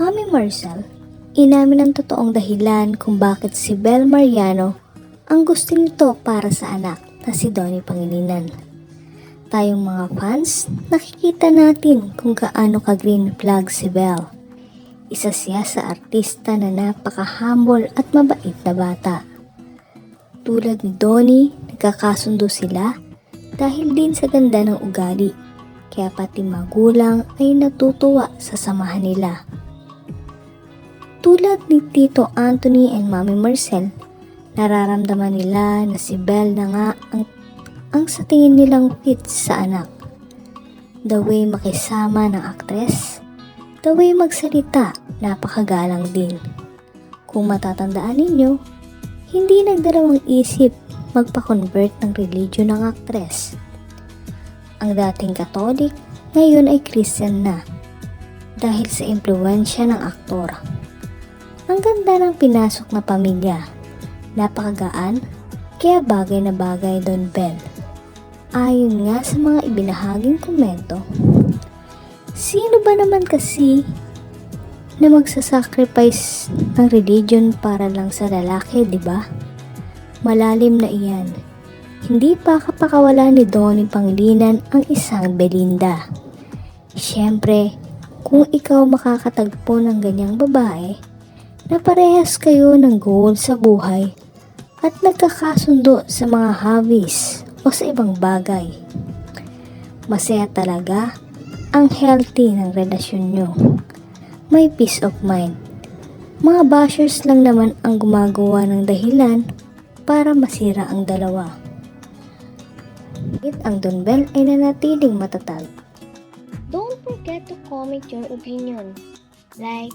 Mami Marcel, inamin ang totoong dahilan kung bakit si Bel Mariano ang gusto nito para sa anak na si Donnie Pangilinan. Tayong mga fans, nakikita natin kung gaano ka green flag si Bel. Isa siya sa artista na napaka-humble at mabait na bata. Tulad ni Donnie, nagkakasundo sila dahil din sa ganda ng ugali. Kaya pati magulang ay natutuwa sa samahan nila. Tulad ni Tito Anthony and Mami Marcel, nararamdaman nila na si Belle na nga ang, ang sa tingin nilang fit sa anak. The way makisama ng aktres, the way magsalita, napakagalang din. Kung matatandaan ninyo, hindi nagdalawang isip magpa-convert ng religion ng aktres. Ang dating Katolik, ngayon ay Christian na dahil sa impluensya ng aktor. Ang ganda ng pinasok na pamilya. Napakagaan, kaya bagay na bagay Don Ben. Ayon nga sa mga ibinahaging komento, sino ba naman kasi na magsasacrifice ng religion para lang sa lalaki, di ba? Malalim na iyan. Hindi pa kapakawala ni Donnie Pangilinan ang isang Belinda. Siyempre, kung ikaw makakatagpo ng ganyang babae, na parehas kayo ng goal sa buhay at nagkakasundo sa mga hobbies o sa ibang bagay. Masaya talaga ang healthy ng relasyon nyo. May peace of mind. Mga bashers lang naman ang gumagawa ng dahilan para masira ang dalawa. At ang Donbel ay nanatiling matatag. Don't forget to comment your opinion. Like,